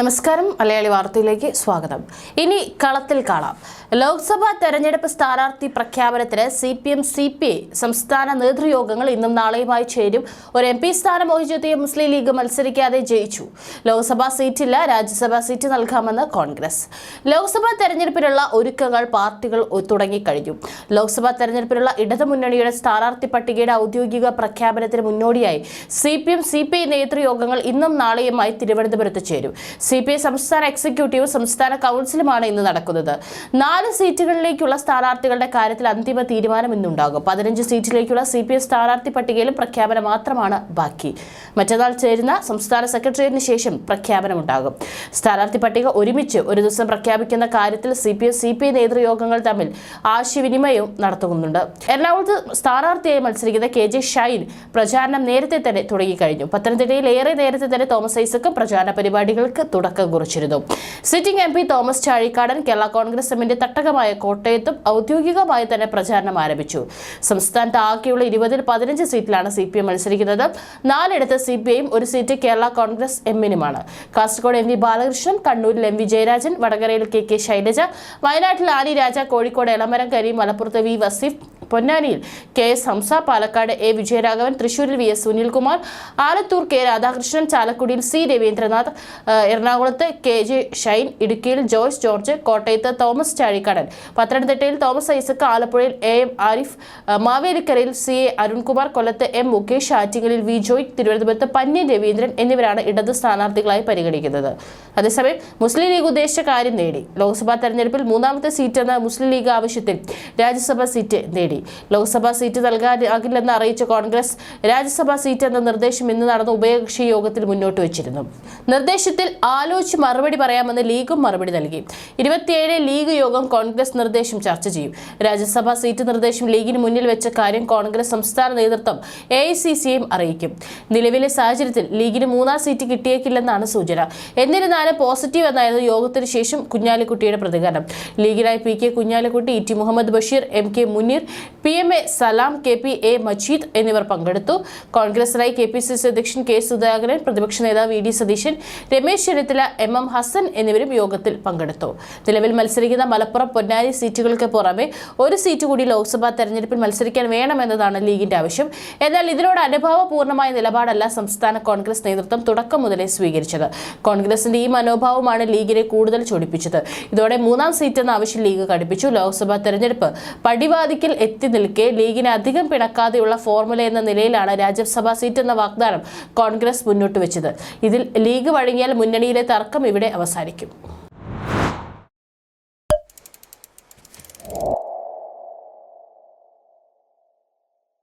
നമസ്കാരം. മലയാളി വാർത്തയിലേക്ക് സ്വാഗതം. ഇനി കളത്തിൽ കാണാം. ലോക്സഭാ തെരഞ്ഞെടുപ്പ് സ്ഥാനാർത്ഥി പ്രഖ്യാപനത്തിന് C P M C P I സംസ്ഥാന നേതൃയോഗങ്ങൾ ഇന്നും നാളെയുമായി ചേരും. ഒരു എം പി സ്ഥാനം മോഹിച്ചെത്തിയ മുസ്ലിം ലീഗ് മത്സരിക്കാതെ ജയിച്ചു. ലോക്സഭാ സീറ്റില്ല രാജ്യസഭാ സീറ്റ് നൽകാമെന്ന് കോൺഗ്രസ്. ലോക്സഭാ തെരഞ്ഞെടുപ്പിനുള്ള ഒരുക്കങ്ങൾ പാർട്ടികൾ തുടങ്ങിക്കഴിഞ്ഞു. ലോക്സഭാ തെരഞ്ഞെടുപ്പിനുള്ള ഇടതുമുന്നണിയുടെ സ്ഥാനാർത്ഥി പട്ടികയുടെ ഔദ്യോഗിക പ്രഖ്യാപനത്തിന് മുന്നോടിയായി C P M C P I നേതൃയോഗങ്ങൾ ഇന്നും നാളെയുമായി തിരുവനന്തപുരത്ത് ചേരും. സി പി ഐ സംസ്ഥാന എക്സിക്യൂട്ടീവ് സംസ്ഥാന കൗൺസിലുമാണ് ഇന്ന് നടക്കുന്നത്. നാല് സീറ്റുകളിലേക്കുള്ള സ്ഥാനാർത്ഥികളുടെ കാര്യത്തിൽ അന്തിമ തീരുമാനം ഇന്നുണ്ടാകും. പതിനഞ്ച് സീറ്റിലേക്കുള്ള സി പി ഐ സ്ഥാനാർത്ഥി പട്ടികയിലും പ്രഖ്യാപനം മാത്രമാണ് ബാക്കി. മറ്റന്നാൾ ചേരുന്ന സംസ്ഥാന സെക്രട്ടേറിയറ്റിന് ശേഷം പ്രഖ്യാപനമുണ്ടാകും സ്ഥാനാർത്ഥി പട്ടിക ഒരുമിച്ച് ഒരു ദിവസം പ്രഖ്യാപിക്കുന്ന കാര്യത്തിൽ C P I C P I നേതൃയോഗങ്ങൾ തമ്മിൽ ആശയവിനിമയവും നടത്തുന്നുണ്ട്. എറണാകുളത്ത് സ്ഥാനാർത്ഥിയായി മത്സരിക്കുന്ന കെ ജെ ഷൈൻ പ്രചാരണം നേരത്തെ തന്നെ തുടങ്ങിക്കഴിഞ്ഞു. പത്തനംതിട്ടയിൽ ഏറെ നേരത്തെ തന്നെ തോമസ് ഐസക്കും പ്രചാരണ പരിപാടികൾക്ക് തുടക്കം കുറിച്ചിരുന്നു. സിറ്റിംഗ് എം തോമസ് ചാഴിക്കാടൻ കേരള കോൺഗ്രസ് എമ്മിന്റെ തട്ടകമായ കോട്ടയത്തും ഔദ്യോഗികമായി തന്നെ പ്രചാരണം ആരംഭിച്ചു. സംസ്ഥാനത്ത് ആകെയുള്ള ഇരുപതിൽ പതിനഞ്ച് സീറ്റിലാണ് സി പി എം മത്സരിക്കുന്നത്. നാലിടത്ത് സി പി ഐയും ഒരു സീറ്റ് കേരള കോൺഗ്രസ് എമ്മിനുമാണ്. കാസർഗോഡ് എം ബാലകൃഷ്ണൻ കണ്ണൂരിൽ എം ജയരാജൻ വടകരയിൽ കെ കെ ശൈലജ വയനാട്ടിൽ ആനി രാജ കോഴിക്കോട് എളമരം കരി മലപ്പുറത്ത് വി വസീഫ് പൊന്നാനിയിൽ K S Hamsa Palakkad A Vijayaraghavan തൃശൂരിൽ V S Sunilkumar Alathur K Radhakrishnan ചാലക്കുടിയിൽ സി രവീന്ദ്രനാഥ് എറണാകുളത്ത് കെ ജെ ഷൈൻ ഇടുക്കിയിൽ ജോയ്സ് ജോർജ് കോട്ടയത്ത് തോമസ് ചാഴിക്കടൻ. പത്തനംതിട്ടയിൽ തോമസ് ഐസക് ആലപ്പുഴയിൽ എ എം ആരിഫ് മാവേലിക്കരയിൽ സി എ അരുൺകുമാർ കൊല്ലത്ത് എം മുകേഷ് ആറ്റിങ്ങലിൽ വി ജോയ് തിരുവനന്തപുരത്ത് പന്നി രവീന്ദ്രൻ എന്നിവരാണ് ഇടത് സ്ഥാനാർത്ഥികളായി പരിഗണിക്കുന്നത്. അതേസമയം മുസ്ലിം ലീഗ് ഉദ്ദേശിച്ച കാര്യം നേടി. ലോക്സഭാ തെരഞ്ഞെടുപ്പിൽ മൂന്നാമത്തെ സീറ്റ് എന്ന മുസ്ലിം ലീഗ് ആവശ്യത്തിൽ. രാജ്യസഭാ സീറ്റ് നേടി. ലോക്സഭാ സീറ്റ് നൽകാനാകില്ലെന്ന് അറിയിച്ച കോൺഗ്രസ് രാജ്യസഭാ സീറ്റ് എന്ന നിർദ്ദേശം ഇന്ന് നടന്ന ഉഭയകക്ഷി യോഗത്തിൽ മുന്നോട്ട് വെച്ചിരുന്നു. നിർദ്ദേശത്തിൽ ആലോചിച്ച് മറുപടി പറയാമെന്ന് ലീഗും മറുപടി നൽകി. ഇരുപത്തിയേഴ് ലീഗ് യോഗം കോൺഗ്രസ് നിർദ്ദേശം ചർച്ച ചെയ്യും. രാജ്യസഭാ സീറ്റ് നിർദ്ദേശം ലീഗിന് മുന്നിൽ വെച്ച കാര്യം കോൺഗ്രസ് സംസ്ഥാന നേതൃത്വം എ അറിയിക്കും. നിലവിലെ സാഹചര്യത്തിൽ ലീഗിന് മൂന്നാം സീറ്റ് കിട്ടിയേക്കില്ലെന്നാണ് സൂചന. എന്നിരുന്നാലും പോസിറ്റീവ് എന്നായിരുന്നു യോഗത്തിന് ശേഷം കുഞ്ഞാലിക്കുട്ടിയുടെ പ്രതികരണം. ലീഗിനായി P K Kunhalikutty E T Muhammad Basheer M K Muneer P M A Salam K P A Majeed എന്നിവർ പങ്കെടുത്തു. കോൺഗ്രസിനായി കെ പി സി സി അധ്യക്ഷൻ കെ സുധാകരൻ പ്രതിപക്ഷ നേതാവ് V D Satheesan Ramesh Chennithala M M Hassan എന്നിവരും യോഗത്തിൽ പങ്കെടുത്തു. നിലവിൽ മത്സരിക്കുന്ന മലപ്പുറം പൊന്നാനി സീറ്റുകൾക്ക് പുറമെ ഒരു സീറ്റ് കൂടി ലോക്സഭാ തെരഞ്ഞെടുപ്പിൽ മത്സരിക്കാൻ വേണമെന്നതാണ് ലീഗിന്റെ ആവശ്യം. എന്നാൽ ഇതിനോട് അനുഭാവപൂർണമായ നിലപാടല്ല സംസ്ഥാന കോൺഗ്രസ് നേതൃത്വം തുടക്കം മുതലേ സ്വീകരിച്ചത്. കോൺഗ്രസിന്റെ ഈ മനോഭാവമാണ് ലീഗിനെ കൂടുതൽ ചൊടിപ്പിച്ചത്. ഇതോടെ മൂന്നാം സീറ്റ് എന്ന ആവശ്യം ലീഗ് കടുപ്പിച്ചു. ലോക്സഭാ തെരഞ്ഞെടുപ്പ് പടിവാതിക്കൽ എത്തി നിൽക്കെ ലീഗിനെ അധികം പിണക്കാതെയുള്ള ഫോർമുല എന്ന നിലയിലാണ് രാജ്യസഭാ സീറ്റ് എന്ന വാഗ്ദാനം കോൺഗ്രസ് മുന്നോട്ട് വെച്ചത്. ഇതിൽ ലീഗ് വഴങ്ങിയാൽ മുന്നണിയിലെ തർക്കം ഇവിടെ അവസാനിക്കും.